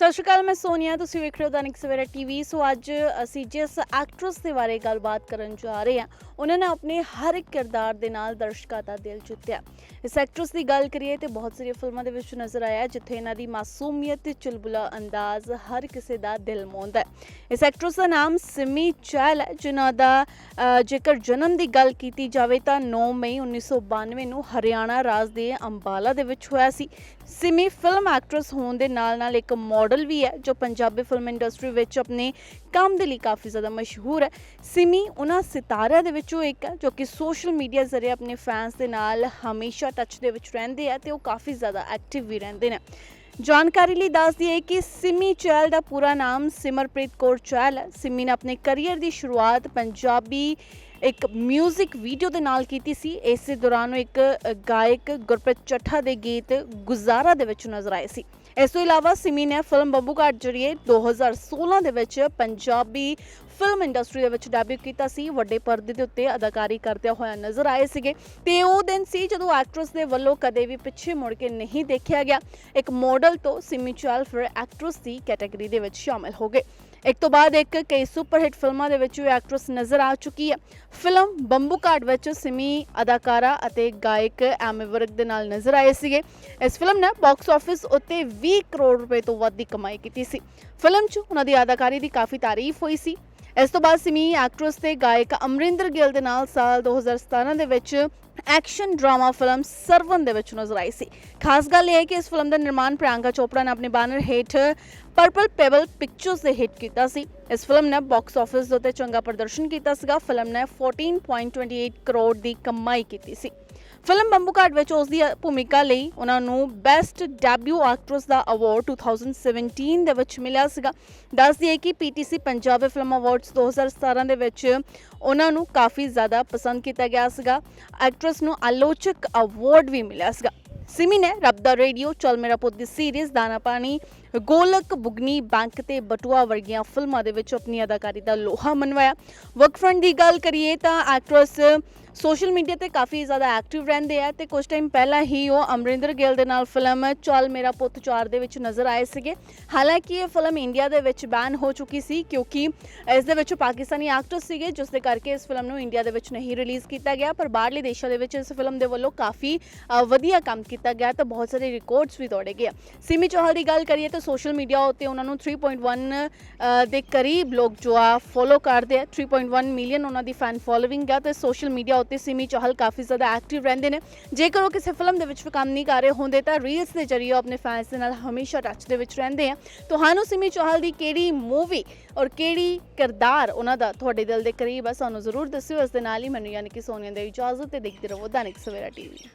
ਸਤਿ ਸ਼੍ਰੀ ਅਕਾਲ, ਮੈਂ ਸੋਨੀਆ, ਤੁਸੀਂ ਵੇਖ ਰਹੇ ਹੋ ਦੈਨਿਕ ਸਵੇਰਾ ਟੀਵੀ। ਸੋ ਅੱਜ ਅਸੀਂ ਜਿਸ ਐਕਟਰਸ ਦੇ ਬਾਰੇ ਗੱਲਬਾਤ ਕਰਨ ਜਾ ਰਹੇ ਹਾਂ, ਉਹਨਾਂ ਨੇ ਆਪਣੇ ਹਰ ਇੱਕ ਕਿਰਦਾਰ ਦੇ ਨਾਲ ਦਰਸ਼ਕਾਂ ਦਾ ਦਿਲ ਜਿੱਤਿਆ। ਇਸ ਐਕਟਰਸ ਦੀ ਗੱਲ ਕਰੀਏ ਤੇ ਬਹੁਤ ਸਾਰੀਆਂ ਫਿਲਮਾਂ ਦੇ ਵਿੱਚ ਨਜ਼ਰ ਆਇਆ, ਜਿੱਥੇ ਇਹਨਾਂ ਦੀ ਮਾਸੂਮੀਅਤ ਤੇ ਚੁਲਬੁਲਾ ਅੰਦਾਜ਼ ਹਰ ਕਿਸੇ ਦਾ ਦਿਲ ਮੋਹਦਾ ਹੈ। ਇਸ ਐਕਟਰਸ ਦਾ ਨਾਮ ਸਿਮੀ ਚਹਿਲ ਹੈ, ਜਿਨ੍ਹਾਂ ਦਾ ਜੇਕਰ ਜਨਮ ਦੀ ਗੱਲ ਕੀਤੀ ਜਾਵੇ ਤਾਂ 9 ਮਈ 1992 ਨੂੰ ਹਰਿਆਣਾ ਰਾਜ ਦੇ ਅੰਬਾਲਾ ਦੇ ਵਿੱਚ ਹੋਇਆ ਸੀ। ਸਿਮੀ ਫਿਲਮ ਐਕਟਰਸ ਹੋਣ ਦੇ ਨਾਲ-ਨਾਲ ਇੱਕ ਮਾਡਲ ਵੀ ਹੈ, ਜੋ ਪੰਜਾਬੀ ਫਿਲਮ ਇੰਡਸਟਰੀ ਵਿੱਚ ਆਪਣੇ ਕੰਮ ਦੇ ਲਈ ਕਾਫੀ ਜ਼ਿਆਦਾ ਮਸ਼ਹੂਰ ਹੈ। ਸਿਮੀ, ਉਹਨਾਂ ਸਿਤਾਰਿਆਂ ਦੇ ਵਿੱਚੋਂ ਇੱਕ ਹੈ, ਜੋ ਕਿ ਸੋਸ਼ਲ ਮੀਡੀਆ ਜ਼ਰੀਏ ਆਪਣੇ ਫੈਨਸ ਦੇ ਨਾਲ ਹਮੇਸ਼ਾ ਟੱਚ ਦੇ ਵਿੱਚ ਰਹਿੰਦੇ ਆ ਤੇ ਉਹ ਕਾਫੀ ਜ਼ਿਆਦਾ ਐਕਟਿਵ ਵੀ ਰਹਿੰਦੇ ਨੇ। ਜਾਣਕਾਰੀ ਲਈ ਦੱਸ ਦਈਏ ਕਿ ਸਿਮੀ ਚਹਿਲ ਦਾ ਪੂਰਾ ਨਾਮ ਸਿਮਰਪ੍ਰੀਤ ਕੌਰ ਚਹਿਲ ਹੈ। ਸਿਮੀ ਨੇ ਆਪਣੇ ਕੈਰੀਅਰ ਦੀ ਸ਼ੁਰੂਆਤ ਪੰਜਾਬੀ ਇੱਕ 뮤직 ਵੀਡੀਓ ਦੇ ਨਾਲ ਕੀਤੀ ਸੀ। ਇਸੇ ਦੌਰਾਨ ਉਹ ਇੱਕ ਗਾਇਕ ਗੁਰਪ੍ਰੀਤ ਚੱਠਾ ਦੇ ਗੀਤ ਗੁਜ਼ਾਰਾ ਦੇ ਵਿੱਚ ਨਜ਼ਰ ਆਏ ਸੀ। ਇਸ ਤੋਂ ਇਲਾਵਾ ਸਿਮੀ ਨੇ ਫਿਲਮ ਬੰਬੂ ਘਾਟ ਜਰੀਏ 2016 ਦੇ ਵਿੱਚ ਪੰਜਾਬੀ ਫਿਲਮ ਇੰਡਸਟਰੀ ਦੇ ਵਿੱਚ ਡੈਬਿਊ ਕੀਤਾ ਸੀ। ਵੱਡੇ ਪਰਦੇ ਦੇ ਉੱਤੇ ਅਦਾਕਾਰੀ ਕਰਦਿਆਂ ਹੋਇਆ ਨਜ਼ਰ ਆਏ ਸੀਗੇ। ਤੇ ਉਹ ਦਿਨ ਸੀ ਜਦੋਂ ਐਕਟਰਸ ਦੇ ਵੱਲੋਂ ਕਦੇ ਵੀ ਪਿੱਛੇ ਮੁੜ ਕੇ ਨਹੀਂ ਦੇਖਿਆ ਗਿਆ। ਇੱਕ ਮਾਡਲ ਤੋਂ ਸਿਮੀ ਚਾਲ ਫਿਰ ਐਕਟਰਸ ਦੀ ਕੈਟਾਗਰੀ ਦੇ ਵਿੱਚ ਸ਼ਾਮਲ ਹੋ ਗਏ। ਇੱਕ ਤੋਂ ਬਾਅਦ ਇੱਕ ਕਈ ਸੁਪਰ ਹਿੱਟ ਫਿਲਮਾਂ ਦੇ ਵਿੱਚ ਵੀ ਐਕਟਰਸ ਨਜ਼ਰ ਆ ਚੁੱਕੀ ਹੈ। ਫਿਲਮ ਬੰਬੂ ਘਾਟ ਵਿੱਚ ਸਿਮੀ ਅਦਾਕਾਰਾ ਅਤੇ ਗਾਇਕ ਐਮੀ ਵਰਕ ਦੇ ਨਾਲ ਨਜ਼ਰ ਆਏ ਸੀਗੇ। ਇਸ ਫਿਲਮ ਨੇ ਬਾਕਸ ਆਫਿਸ ਉੱਤੇ 20 ਕਰੋੜ ਰੁਪਏ ਤੋਂ ਵੱਧ ਦੀ ਕਮਾਈ ਕੀਤੀ ਸੀ। ਫਿਲਮ 'ਚ ਉਹਨਾਂ ਦੀ ਅਦਾਕਾਰੀ ਦੀ ਕਾਫੀ ਤਾਰੀਫ ਹੋਈ ਸੀ। ਇਸ ਤੋਂ ਬਾਅਦ ਸਿਮੀ ਐਕਟਰਸ ਤੇ ਗਾਇਕ ਅਮਰਿੰਦਰ ਗਿੱਲ ਦੇ ਨਾਲ ਸਾਲ 2017 ਦੇ ਵਿੱਚ ਐਕਸ਼ਨ ਡਰਾਮਾ ਫਿਲਮ ਸਰਵਨ ਦੇ ਵਿੱਚ ਨਜ਼ਰ ਆਈ ਸੀ। ਖਾਸ ਗੱਲ ਇਹ ਹੈ ਕਿ ਇਸ ਫਿਲਮ ਦਾ ਨਿਰਮਾਣ ਪ੍ਰਿਯੰਕਾ ਚੋਪੜਾ ਨੇ ਆਪਣੇ ਬੈਨਰ ਹੇਠ ਪਰਪਲ ਪੈਬਲ ਪਿਕਚਰਸ ਦੇ ਹਿੱਟ ਕੀਤਾ ਸੀ। ਇਸ ਫਿਲਮ ਨੇ ਬਾਕਸ ਆਫਿਸ ਦੇ ਉੱਤੇ ਚੰਗਾ ਪ੍ਰਦਰਸ਼ਨ ਕੀਤਾ ਸੀਗਾ। ਫਿਲਮ ਨੇ 14.28 ਕਰੋੜ ਦੀ ਕਮਾਈ ਕੀਤੀ ਸੀ। ਫਿਲਮ ਬੰਬੂ ਘਾਟ ਵਿੱਚ ਉਸ ਦੀ ਭੂਮਿਕਾ ਲਈ ਉਹਨਾਂ ਨੂੰ ਬੈਸਟ ਡੈਬਿਊ ਐਕਟਰੈਸ ਦਾ ਅਵਾਰਡ 2017 ਦੇ ਵਿੱਚ ਮਿਲਿਆ ਸੀਗਾ। ਦੱਸ ਦਈਏ ਕਿ ਪੀਟੀਸੀ ਪੰਜਾਬੀ ਫਿਲਮ ਅਵਾਰਡਸ 2017 ਦੇ ਵਿੱਚ ਉਹਨਾਂ ਨੂੰ ਕਾਫੀ ਜ਼ਿਆਦਾ ਪਸੰਦ ਕੀਤਾ ਗਿਆ ਸੀਗਾ। ਐਕਟਰੈਸ ਨੂੰ ਆਲੋਚਕ ਅਵਾਰਡ ਵੀ ਮਿਲਿਆ ਸੀਗਾ। ਸਿਮੀ ਨੇ ਰੱਬ ਦਾ ਰੇਡੀਓ, ਚਲ ਮੇਰਾ ਪੁੱਤ ਦੀ ਸੀਰੀਜ਼ ਦਾਣਾ ਪਾਣੀ, ਗੋਲਕ ਬੁਗਨੀ ਬੈਂਕ ਤੇ ਬਟੂਆ ਵਰਗੀਆਂ ਫਿਲਮਾਂ ਦੇ ਵਿੱਚ ਆਪਣੀ ਅਦਾਕਾਰੀ ਦਾ ਲੋਹਾ ਮਨਵਾਇਆ। ਵਰਕ ਫਰੰਟ ਦੀ ਗੱਲ ਕਰੀਏ ਤਾਂ ਐਕਟਰਸ ਸੋਸ਼ਲ ਮੀਡੀਆ ਤੇ ਕਾਫੀ ਜ਼ਿਆਦਾ ਐਕਟਿਵ ਰਹਿੰਦੇ ਆ ਤੇ ਕੁਝ ਟਾਈਮ ਪਹਿਲਾਂ ਹੀ ਉਹ ਅਮਰਿੰਦਰ ਗਿੱਲ ਦੇ ਨਾਲ ਫਿਲਮ ਚਲ ਮੇਰਾ ਪੁੱਤ 4 ਦੇ ਵਿੱਚ ਨਜ਼ਰ ਆਏ ਸੀਗੇ। ਹਾਲਾਂਕਿ ਇਹ ਫਿਲਮ ਇੰਡੀਆ ਦੇ ਵਿੱਚ ਬੈਨ ਹੋ ਚੁੱਕੀ ਸੀ ਕਿਉਂਕਿ ਇਸ ਦੇ ਵਿੱਚ ਪਾਕਿਸਤਾਨੀ ਐਕਟਰਸ ਸੀਗੇ, ਜਿਸ ਦੇ ਕਰਕੇ ਇਸ ਫਿਲਮ ਨੂੰ ਇੰਡੀਆ ਦੇ ਵਿੱਚ ਨਹੀਂ ਰਿਲੀਜ਼ ਕੀਤਾ ਗਿਆ, ਪਰ ਬਾਹਰਲੇ ਦੇਸ਼ਾਂ ਦੇ ਵਿੱਚ ਇਸ ਫਿਲਮ ਦੇ ਵੱਲੋਂ ਕਾਫੀ ਵਧੀਆ ਕੰਮ ਕੀਤਾ ਕੀਤਾ ਗਿਆ ਤਾਂ ਬਹੁਤ ਸਾਰੇ ਰਿਕਾਰਡਸ ਵੀ ਤੋੜੇ ਗਏ ਆ। ਸਿਮੀ ਚੋਹਲ ਦੀ ਗੱਲ ਕਰੀਏ ਤਾਂ ਸੋਸ਼ਲ ਮੀਡੀਆ ਉੱਤੇ ਉਹਨਾਂ ਨੂੰ 3.1 ਅ, ਦੇ ਕਰੀਬ ਲੋਕ ਜੋ ਆ ਫੋਲੋ ਕਰਦੇ ਆ। 3.1 ਮਿਲੀਅਨ ਉਹਨਾਂ ਦੀ ਫੈਨ ਫੋਲੋਇੰਗ ਆ ਤੇ ਸੋਸ਼ਲ ਮੀਡੀਆ ਉੱਤੇ ਸਿਮੀ ਚੋਹਲ ਕਾਫੀ ਜ਼ਿਆਦਾ ਐਕਟਿਵ ਰਹਿੰਦੇ ਨੇ। ਜੇਕਰ ਉਹ ਕਿਸੇ ਫਿਲਮ ਦੇ ਵਿੱਚ ਵੀ ਕੰਮ ਨਹੀਂ ਕਰ ਰਹੇ ਹੁੰਦੇ ਤਾਂ ਰੀਲਸ ਦੇ ਜ਼ਰੀਏ ਉਹ ਆਪਣੇ ਫੈਨਸ ਦੇ ਨਾਲ ਹਮੇਸ਼ਾ ਟੱਚ ਦੇ ਵਿੱਚ ਰਹਿੰਦੇ ਆ। ਤੁਹਾਨੂੰ ਸਿਮੀ ਚੋਹਲ ਦੀ ਕਿਹੜੀ ਮੂਵੀ ਔਰ ਕਿਹੜੀ ਕਿਰਦਾਰ ਉਹਨਾਂ ਦਾ ਤੁਹਾਡੇ ਦਿਲ ਦੇ ਕਰੀਬ ਆ ਸਾਨੂੰ ਜ਼ਰੂਰ ਦੱਸਿਓ। ਇਸ ਦੇ ਨਾਲ ਹੀ ਮੈਨੂੰ ਯਾਨੀ ਕਿ ਸੋਨੀਆ ਦੇ ਇਜਾਜ਼ਤ ਤੇ ਦੇਖਦੇ ਰਹੋ ਦੈਨਿਕ ਸਵੇਰਾ ਟੀਵੀ।